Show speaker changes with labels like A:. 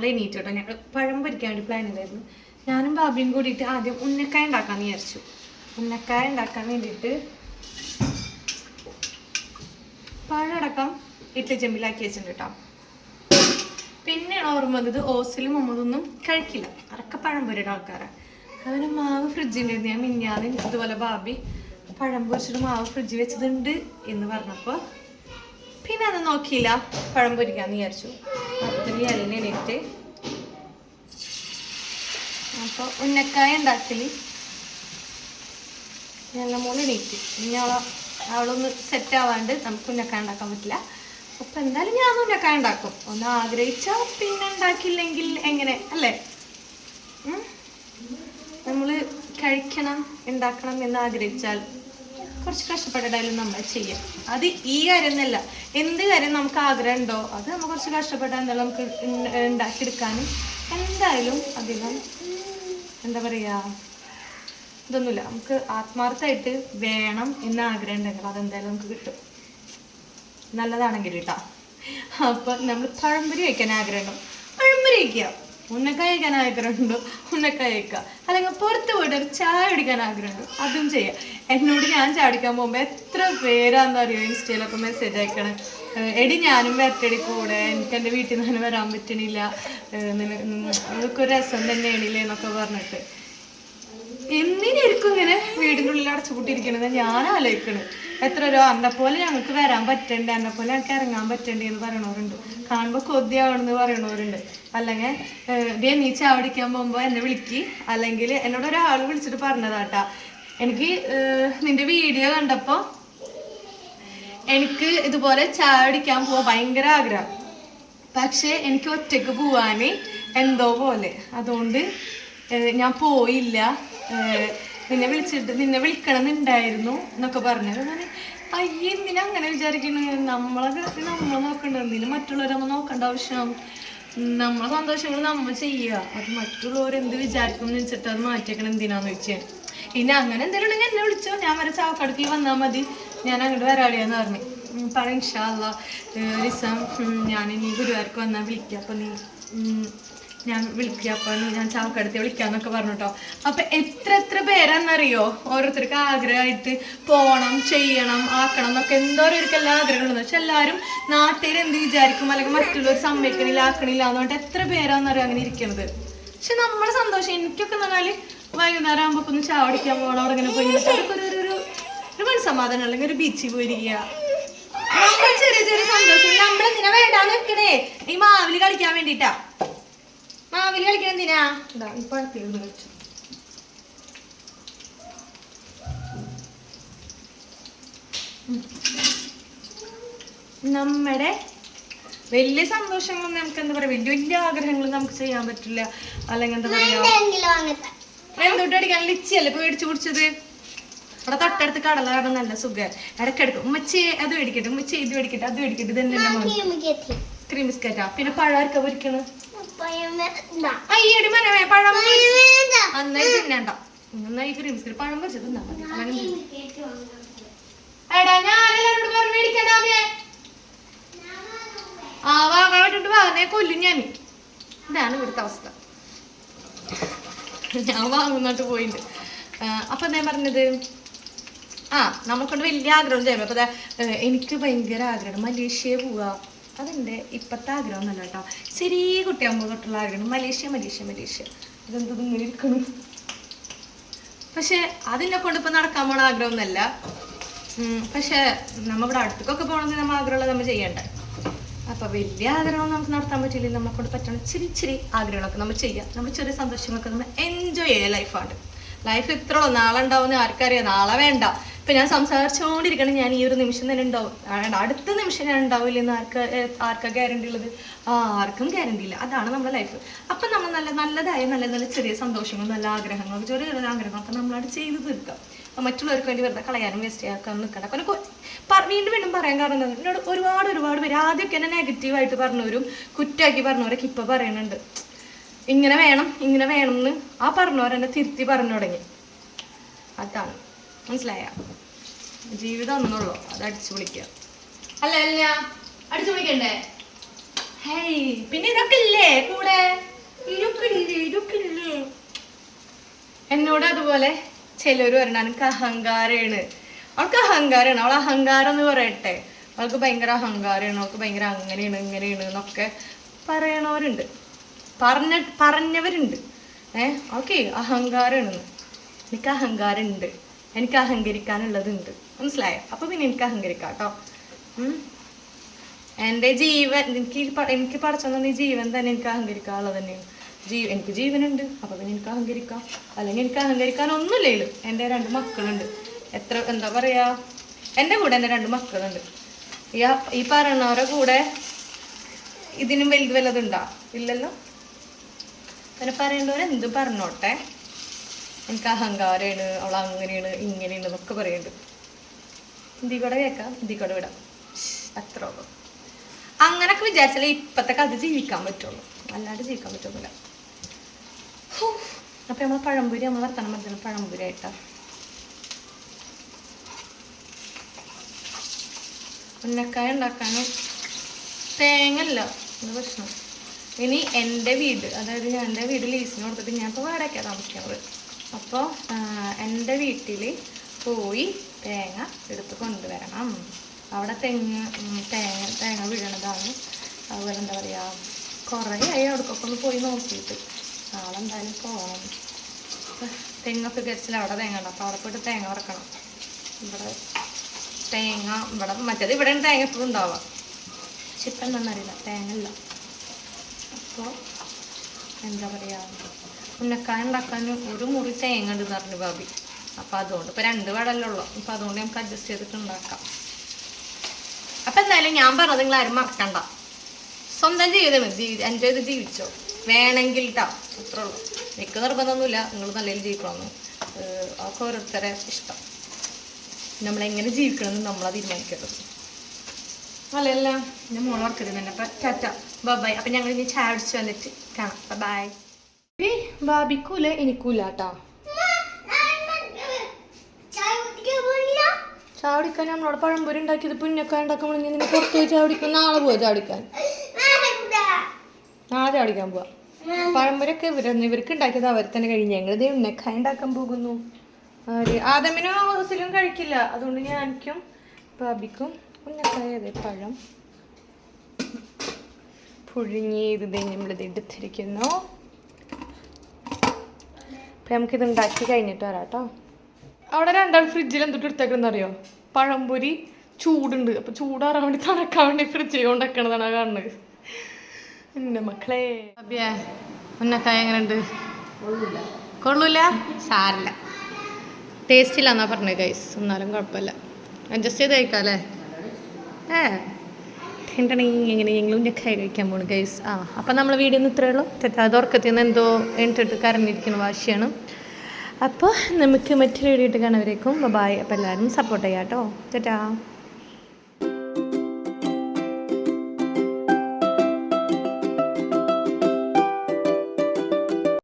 A: നമ്മൾ എണീറ്റ് ഞങ്ങൾ പഴം പൊരിക്കാൻ വേണ്ടി പ്ലാൻ ചെയ്തായിരുന്നു ഞാനും ബാബിയും കൂടിയിട്ട് ആദ്യം ഉന്നക്കായ ഉണ്ടാക്കാമെന്ന് വിചാരിച്ചു. ഉന്നക്കായ ഉണ്ടാക്കാൻ വേണ്ടിയിട്ട് പഴമടക്കം ഇട്ട് ചെമ്പിലാക്കി വെച്ചിട്ടുണ്ട് കേട്ടോ. പിന്നെ ഓർമ്മ വന്നത് ഓസിലും മുമ്പതൊന്നും കഴിക്കില്ല. അറക്ക പഴം പൊരിയുടെ ആൾക്കാരാണ് അവന് മാവ് ഫ്രിഡ്ജിന്റെ ഞാൻ മിഞ്ഞാന്ന് ഇതുപോലെ ബാബി പഴം പൊരിച്ചിട്ട് മാവ് ഫ്രിഡ്ജിൽ വെച്ചതുണ്ട് എന്ന് പറഞ്ഞപ്പോൾ പിന്നെ അത് നോക്കിയില്ല പഴം പൊരിക്കാന്ന് വിചാരിച്ചു. ഇലനെ എണീറ്റ് അപ്പോൾ ഉന്നക്കായ ഉണ്ടാക്കൽ. നല്ല മൂന്ന് എണീറ്റ് ഇനി അവളെ അവളൊന്ന് സെറ്റ് ആവാണ്ട് നമുക്ക് ഉന്നക്കായ ഉണ്ടാക്കാൻ പറ്റില്ല. അപ്പൊ എന്തായാലും ഞാൻ ഉന്നക്കായ ഉണ്ടാക്കും. ഒന്ന് ആഗ്രഹിച്ചാൽ പിന്നെ ഉണ്ടാക്കില്ലെങ്കിൽ എങ്ങനെ? അല്ലേ? നമ്മൾ കഴിക്കണം ഉണ്ടാക്കണം എന്ന് ആഗ്രഹിച്ചാൽ കുറച്ച് കഷ്ടപ്പെട്ടിട്ടായാലും നമ്മൾ ചെയ്യാം. അത് ഈ കാര്യം എന്നല്ല എന്ത് കാര്യം നമുക്ക് ആഗ്രഹം ഉണ്ടോ അത് നമ്മൾ കുറച്ച് കഷ്ടപ്പെട്ടാൽ എന്തായാലും നമുക്ക് ഉണ്ട- ഉണ്ടാക്കിയെടുക്കാനും. എന്തായാലും അധികം എന്താ പറയുക ഇതൊന്നുമില്ല. നമുക്ക് ആത്മാർത്ഥമായിട്ട് വേണം എന്ന് ആഗ്രഹം ഉണ്ടെങ്കിൽ അതെന്തായാലും നമുക്ക് കിട്ടും. നല്ലതാണെങ്കിൽ കേട്ടോ. അപ്പം നമ്മൾ പഴംപൊരി വയ്ക്കാൻ ആഗ്രഹം ഉണ്ടാവും പഴംപൊരി കഴിക്കുക ഉന്നക്കായ കഴിക്കാൻ ആഗ്രഹമുണ്ടോ ഉന്നക്കായ കഴിക്കുക അല്ലെങ്കിൽ പുറത്ത് പോയിട്ട് ഒരു ചായ കുടിക്കാൻ ആഗ്രഹമുണ്ടോ. അതും ചെയ്യാം. എന്നോട് ഞാൻ ചാടിക്കാൻ പോകുമ്പോൾ എത്ര പേരാന്ന് അറിയോ ഇൻസ്റ്റയിലൊക്കെ മെസ്സേജ് അയക്കണേ. എടി ഞാനും വരട്ടടി കൂടെ. എനിക്ക് എന്റെ വീട്ടിൽ നിന്ന് വരാൻ പറ്റണില്ല. ഏഹ് നിന- ഉം, അതൊക്കെ ഒരു രസം തന്നെയാണില്ലേ എന്നൊക്കെ പറഞ്ഞിട്ട്. എന്തിനായിരിക്കും ഇങ്ങനെ വീടിന്റെ ഉള്ളിൽ അടച്ചുപൂട്ടിയിരിക്കണത് ഞാൻ ആലോചിക്കണ്. എത്ര രൂപ എന്നെ പോലെ ഞങ്ങൾക്ക് വരാൻ പറ്റണ്ടേ? എന്നെ പോലെ ഞങ്ങൾക്ക് ഇറങ്ങാൻ പറ്റണ്ടേ എന്ന് പറയണവരുണ്ട്. കാണുമ്പോൾ കൊതിയാവണമെന്ന് പറയണവരുണ്ട്. അല്ലെങ്കിൽ ദേ നീ ചാവടിക്കാൻ പോകുമ്പോൾ എന്നെ വിളിക്ക്. അല്ലെങ്കിൽ എന്നോട് ഒരാൾ വിളിച്ചിട്ട് പറഞ്ഞതാട്ടാ. എനിക്ക് നിന്റെ വീഡിയോ കണ്ടപ്പോൾ എനിക്ക് ഇതുപോലെ ചാവടിക്കാൻ പോവാൻ ഭയങ്കര ആഗ്രഹം. പക്ഷേ എനിക്ക് ഒറ്റയ്ക്ക് പോവാന് എന്തോ പോലെ. അതുകൊണ്ട് ഞാൻ പോയില്ല. നിന്നെ വിളിച്ചിട്ട് നിന്നെ വിളിക്കണമെന്നുണ്ടായിരുന്നു എന്നൊക്കെ പറഞ്ഞു ഞാൻ അയ്യ എന്തിനാ അങ്ങനെ വിചാരിക്കുന്നു നമ്മളെ കാര്യത്തിൽ നമ്മൾ നോക്കണ്ട. എന്തിനും മറ്റുള്ളവരെ നമ്മൾ നോക്കേണ്ട ആവശ്യം? നമ്മളെ സന്തോഷങ്ങൾ നമ്മൾ ചെയ്യുക. അത് മറ്റുള്ളവർ എന്ത് വിചാരിക്കും എന്ന് വെച്ചിട്ട് അത് മാറ്റിയേക്കണം എന്തിനാന്ന് വെച്ചാൽ പിന്നെ അങ്ങനെ എന്തെങ്കിലും ഉണ്ടെങ്കിൽ എന്നെ വിളിച്ചോ. ഞാൻ വരെ ചാവക്കടക്ക് വന്നാൽ മതി. ഞാൻ അങ്ങോട്ട് വരാളിയാന്ന് പറഞ്ഞു. പറ ഇൻഷാല്ല ഒരു ദിവസം ഞാനിനി ഗുരുവാർക്ക് വന്നാൽ വിളിക്കുക അപ്പം നീ ഞാൻ വിളിക്കുക. നീ ഞാൻ ചാവക്കടുത്ത് വിളിക്കാന്നൊക്കെ പറഞ്ഞു കേട്ടോ അപ്പം എത്ര എത്ര പേരാന്നറിയോ? ഓരോരുത്തർക്ക് ആഗ്രഹമായിട്ട് പോകണം ചെയ്യണം ആക്കണം എന്നൊക്കെ എന്തോരോർക്ക് എല്ലാ ആഗ്രഹങ്ങളുണ്ട്. പക്ഷെ എല്ലാവരും നാട്ടിൽ എന്ത് വിചാരിക്കും? അല്ലെങ്കിൽ മറ്റുള്ളവർ സമ്മതിക്കണില്ല ആക്കണില്ല എന്നുകൊണ്ട് എത്ര പേരാന്നറിയോ അങ്ങനെ ഇരിക്കുന്നത് പക്ഷെ നമ്മുടെ സന്തോഷം. എനിക്കൊക്കെ എന്ന് പറഞ്ഞാൽ വൈകുന്നേരം ആകുമ്പോ ഒന്ന് ചാവടിക്കാൻ പോകണം അവിടെ ഇങ്ങനെ പോയി ഒരു ഒരു മനസ്സമാധാനം അല്ലെങ്കിൽ ഒരു ബീച്ചിൽ പോയിരിക്കുക. ചെറിയ ചെറിയ സന്തോഷം. നമ്മളെന്തിനാ വേണ്ടാന്ന് വെക്കണേ? ഈ മാവിൽ കളിക്കാൻ വേണ്ടിട്ടാ മാവിൽ കളിക്കാൻ എന്തിനാ? ഇതാ വെച്ചു. നമ്മുടെ വലിയ സന്തോഷങ്ങളും നമുക്ക് എന്താ പറയാ വലിയ വലിയ ആഗ്രഹങ്ങളും നമുക്ക് ചെയ്യാൻ പറ്റില്ല. അല്ലെങ്കിൽ എന്താ പറയാ എന്തുട്ട് അടിക്കാൻ ലിച്ചിയല്ലേ പേടിച്ചു കുടിച്ചത്? അവിടെ തൊട്ടടുത്ത് കടല കാരണം നല്ല സുഖം ഇടയ്ക്കിടക്ക് ഉമ്മച്ചി അത് മേടിക്കട്ടെ ഉമ്മച്ചി ഇത് മേടിക്കട്ടെ അത് മേടിക്കട്ടെ ഇത് തന്നെ ക്രീം ബിസ്ക്കറ്റാ പിന്നെ പഴം ആർക്കാ പൊരിക്കണ് അയ്യടി മനമേ പഴം പൊരിച്ച്. എന്നാ ഇത് തിന്നണ്ട എന്നാ ഈ ക്രീം ബിസ്ക്കറ്റ് പഴം പൊരിച്ചത് തിന്നാ മതി. എടാ ഞാൻ എല്ലാവരോടും പറഞ്ഞു മേടിക്കണ്ടാമേ ആ വാങ്ങാൻ കൊല്ലും ഞാൻ. ഇതാണ് ഇവിടുത്തെ അവസ്ഥ. ഞാൻ വാങ്ങുന്നോട്ട് പോയിട്ടുണ്ട് അപ്പൊ ഞാൻ പറഞ്ഞത് ആ നമുക്കൊണ്ട് വലിയ ആഗ്രഹം ചെയ്യുമ്പോൾ അപ്പൊ എനിക്ക് ഭയങ്കര ആഗ്രഹം. മലേഷ്യ പോവുക അതെന്റെ ഇപ്പത്തെ ആഗ്രഹം തന്നെ കേട്ടോ. ശരി കുട്ടിയാകുമ്പോൾ തൊട്ടുള്ള ആഗ്രഹം. Malaysia Malaysia Malaysia. ഇതെന്തത് ഇരിക്കണു? പക്ഷെ അതിനെ കൊണ്ട് ഇപ്പൊ നടക്കാൻ പോണ ഒന്നല്ല പക്ഷെ നമ്മ ഇവിടെ അടുത്തേക്കൊക്കെ പോകണമെങ്കിൽ നമ്മൾ ആഗ്രഹമുള്ളത് നമ്മൾ ചെയ്യണ്ടേ. അപ്പൊ വലിയ ആഗ്രഹം നമുക്ക് നടത്താൻ പറ്റില്ല. നമ്മളെ കൊണ്ട് പറ്റണ ഇച്ചിരി ഇച്ചിരി ആഗ്രഹങ്ങളൊക്കെ നമ്മൾ ചെയ്യാം. നമ്മൾ ചെറിയ സന്തോഷങ്ങളൊക്കെ നമ്മൾ എൻജോയ് ചെയ്യുക ലൈഫാണ് ലൈഫ് ഇത്രയുള്ളൂ. നാളെ ഉണ്ടാവുന്ന ആർക്കറിയാം. നാളെ വേണ്ട. ഇപ്പൊ ഞാൻ സംസാരിച്ചുകൊണ്ടിരിക്കണം ഞാൻ ഈ ഒരു നിമിഷം തന്നെ ഉണ്ടാവും. അടുത്ത നിമിഷം ഞാൻ ഉണ്ടാവില്ല എന്ന് ആർക്ക് ആർക്കാ ഗ്യാരണ്ടി ഉള്ളത്? ആർക്കും ഗ്യാരണ്ടി ഇല്ല. അതാണ് നമ്മുടെ ലൈഫ് അപ്പൊ നമ്മൾ നല്ല നല്ലതായ നല്ല നല്ല ചെറിയ സന്തോഷങ്ങളും നല്ല ആഗ്രഹങ്ങളും ചെറിയ ചെറിയ ആഗ്രഹങ്ങളൊക്കെ നമ്മളത് ചെയ്ത് തീർക്കാം. മറ്റുള്ളവർക്ക് വേണ്ടി വെറുതെ കളയാനും വേസ്റ്റ് ആക്കാനും നിൽക്കണം അപ്പൊ വീണ്ടും വീണ്ടും പറയാൻ കാരണം? എന്നോട് ഒരുപാട് ഒരുപാട് പേര് ആദ്യമൊക്കെ എന്നെ നെഗറ്റീവായിട്ട് പറഞ്ഞവരും കുറ്റാക്കി പറഞ്ഞവരൊക്കെ ഇപ്പൊ പറയുന്നുണ്ട്. ഇങ്ങനെ വേണം ഇങ്ങനെ വേണം എന്ന് ആ പറഞ്ഞവരെന്നെ തിരുത്തി പറഞ്ഞു തുടങ്ങി. അതാണ്. മനസ്സിലായ? ജീവിതം ഒന്നുള്ളൂ അത് അടിച്ചു വിളിക്കുക അല്ല അല്ല അടിച്ചു വിളിക്കണ്ടേ ഹേയ് പിന്നെ ഇതൊക്കെ ഇല്ലേ കൂടെ എന്നോട് അതുപോലെ ചിലർ പറഞ്ഞ എനിക്ക് അഹങ്കാരമാണ് അവൾക്ക് അഹങ്കാരമാണ് അവൾ അഹങ്കാരം എന്ന് പറയട്ടെ. അവൾക്ക് ഭയങ്കര അഹങ്കാരമാണ് അവൾക്ക് ഭയങ്കര അങ്ങനെയാണ് ഇങ്ങനെയാണ് എന്നൊക്കെ പറയണവരുണ്ട്. പറഞ്ഞ പറഞ്ഞവരുണ്ട്. ഏ ഓക്കെ അഹങ്കാരമാണ് എനിക്ക് അഹങ്കാരം ഉണ്ട് എനിക്ക് അഹങ്കരിക്കാനുള്ളതുണ്ട്. മനസ്സിലായോ? അപ്പൊ പിന്നെ എനിക്ക് അഹങ്കരിക്കാം കേട്ടോ. എന്റെ ജീവൻ എനിക്ക് എനിക്ക് പഠിച്ചെന്ന ജീവൻ തന്നെ എനിക്ക് അഹങ്കരിക്കാനുള്ളത് തന്നെയാണ്. ജീ എനിക്ക് ജീവനുണ്ട് അപ്പൊ പിന്നെ എനിക്ക് അഹങ്കരിക്കാം. അല്ലെങ്കിൽ എനിക്ക് അഹങ്കരിക്കാൻ ഒന്നുമില്ല എന്റെ രണ്ട് മക്കളുണ്ട്. എത്ര എന്താ പറയാ? എന്റെ കൂടെ എന്റെ രണ്ട് മക്കളുണ്ട്. ഈ ഈ പറയണവരെ കൂടെ ഇതിനും വലുത് വല്ലതുണ്ടോ ഇല്ലല്ലോ? പിന്നെ പറയേണ്ടവരെന്ത് പറഞ്ഞോട്ടെ? എനിക്ക് അഹങ്കാരമാണ് അവൾ അങ്ങനെയാണ് ഇങ്ങനെയാണ് എന്നൊക്കെ പറയുന്നുണ്ട് ഹിന്ദി കൂടെ കേൾക്കാം ഹിന്ദി കൂടെ വിടാം അത്ര ഉള്ളൂ. അങ്ങനൊക്കെ വിചാരിച്ചാലേ ഇപ്പത്തെ കഥ ജീവിക്കാൻ പറ്റുള്ളൂ. അല്ലാണ്ട് ജീവിക്കാൻ പറ്റുന്നില്ല അപ്പൊ നമ്മളെ പഴംപൊരി നമ്മൾ വർത്തണം പറഞ്ഞ പഴംപൊരി ആയിട്ടാ. ഉന്നക്കായ ഉണ്ടാക്കാനും തേങ്ങല്ല ഇത് പ്രശ്നം. ഇനി എന്റെ വീട് അതായത് ഞാൻ എന്റെ വീട് ലീസിന് കൊടുത്തിട്ട് ഞാൻ ഇപ്പോൾ വാടകയ്ക്കാണ് താമസിക്കുന്നത്. അപ്പോൾ എന്റെ വീട്ടിൽ പോയി തേങ്ങ എടുത്ത് കൊണ്ടുവരണം. അവിടെ തെങ്ങ് തേങ്ങ തേങ്ങ വീഴണതാണ്. അതുപോലെ എന്താ പറയുക കുറേ ആയി അവിടേക്കൊക്കെ ഒന്ന് പോയി നോക്കിയിട്ട്. നാളെ എന്തായാലും പോകണം തെങ്ങൊക്കെ കരിച്ചില്ല അവിടെ തേങ്ങ ഉണ്ട്. അപ്പോൾ അവിടെ പോയിട്ട് തേങ്ങ വറക്കണം. ഇവിടെ തേങ്ങ ഇവിടെ മറ്റേത് ഇവിടെ തേങ്ങ എപ്പോഴും ഉണ്ടാവുക. പക്ഷെ ഇപ്പം തേങ്ങ ഇല്ല. അപ്പോൾ എന്താ പറയുക ഉന്നക്കായ ഉണ്ടാക്കാൻ ഒരു മുറി തേങ്ങ ഉണ്ട് പറഞ്ഞു ബാബി. അപ്പം അതുകൊണ്ട് ഇപ്പം രണ്ട് വടല്ലേ ഉള്ളൂ. അപ്പം അതുകൊണ്ട് നമുക്ക് അഡ്ജസ്റ്റ് ചെയ്തിട്ട് ഉണ്ടാക്കാം. അപ്പം എന്തായാലും ഞാൻ പറഞ്ഞത് നിങ്ങൾ ആരും മറക്കണ്ട. സ്വന്തം ജീവിതം ജീവി എൻജോയ് ചെയ്ത് ജീവിച്ചോ? വേണമെങ്കിൽ കേട്ടോ അത്രേ ഉള്ളൂ. എനിക്ക് നിർബന്ധമൊന്നുമില്ല. നിങ്ങൾ നല്ല ജീവിക്കണമെന്ന്. അതൊക്കെ ഓരോരുത്തരെ ഇഷ്ടം. നമ്മളെങ്ങനെ ജീവിക്കണമെന്ന് നമ്മളത് തീരുമാനിക്കരുത് അല്ലല്ല മോൾ ഓർക്കരുത് തന്നെ അപ്പം ടാറ്റ. ബൈ അപ്പം ഞങ്ങൾ ഇനി ചായ അടിച്ച് വന്നിട്ട് കാണാം. ബൈ ബാബിക്കൂല എനിക്കൂല കേട്ടോ ചായ കുടിക്കാൻ നമ്മളോട് പഴംപൊരി ഉണ്ടാക്കിയത് പുന്നൊക്കെ ഉണ്ടാക്കുമ്പോൾ വേണ്ടി നിന്നെ പുറത്ത് പോയി ചാടിക്കും നാളെ പോവാ ചാടിക്കാൻ നാളെ ചാടിക്കാൻ പോവാ. പഴംപൊരൊക്കെ ഇവരൊന്നും ഇവർക്ക് ഉണ്ടാക്കിയത് അവർ തന്നെ കഴിഞ്ഞ്. ഞങ്ങളിത് ഉന്നക്കായ ഉണ്ടാക്കാൻ പോകുന്നു. ആദമിനും ഹൗസിലും കഴിക്കില്ല. അതുകൊണ്ട് ഞാൻ എനിക്കും ബാബിക്കും ഉന്നക്കായ അതെ പഴം പുഴുങ്ങിയത് നമ്മളിത് എടുത്തിരിക്കുന്നു. അപ്പം നമുക്കിത് ഉണ്ടാക്കി കഴിഞ്ഞിട്ട് വരാം കേട്ടോ. അവിടെ രണ്ടാൾ ഫ്രിഡ്ജിൽ എന്തൊക്കെ എടുത്തേക്കുന്നറിയോ പഴംപൊരി ചൂടുണ്ട്. അപ്പം ചൂടാറാൻ വേണ്ടി തണക്കാൻ വേണ്ടി ഫ്രിഡ്ജിൽ കൊണ്ടക്കണതാണ് ആ കാണുന്നത്. എന്റെ മക്കളെ. അബിയ ഉന്നക്കായ എങ്ങനെയുണ്ട്? കൊള്ളൂല. സാരില്ല. ടേസ്റ്റ് ഇല്ല എന്നാ പറഞ്ഞത് ഗൈസ് എന്നാലും കുഴപ്പമില്ല. അഡ്ജസ്റ്റ് ചെയ്ത് കഴിക്കാം അല്ലേ ഏ. ടെണ്ടണെങ്കിൽ എങ്ങനെ ഞങ്ങൾ ഉന്നക്കായ കഴിക്കാൻ പോണു ഗൈസ് ആ അപ്പം നമ്മൾ വീഡിയോ ഒന്ന് ഇത്രയേ ഉള്ളൂ. തെറ്റാ അത് ഉറക്കത്തിൽ നിന്ന് എന്തോ എണ്ണിട്ട് കരഞ്ഞിരിക്കുന്ന വാശിയാണ്. അപ്പോൾ നമുക്ക് മറ്റൊരു വീഡിയോ ഇട്ട് കാണുന്നവരേക്കും ബൈ അപ്പോൾ എല്ലാവരും സപ്പോർട്ട് ചെയ്യാം കേട്ടോ തെറ്റാ.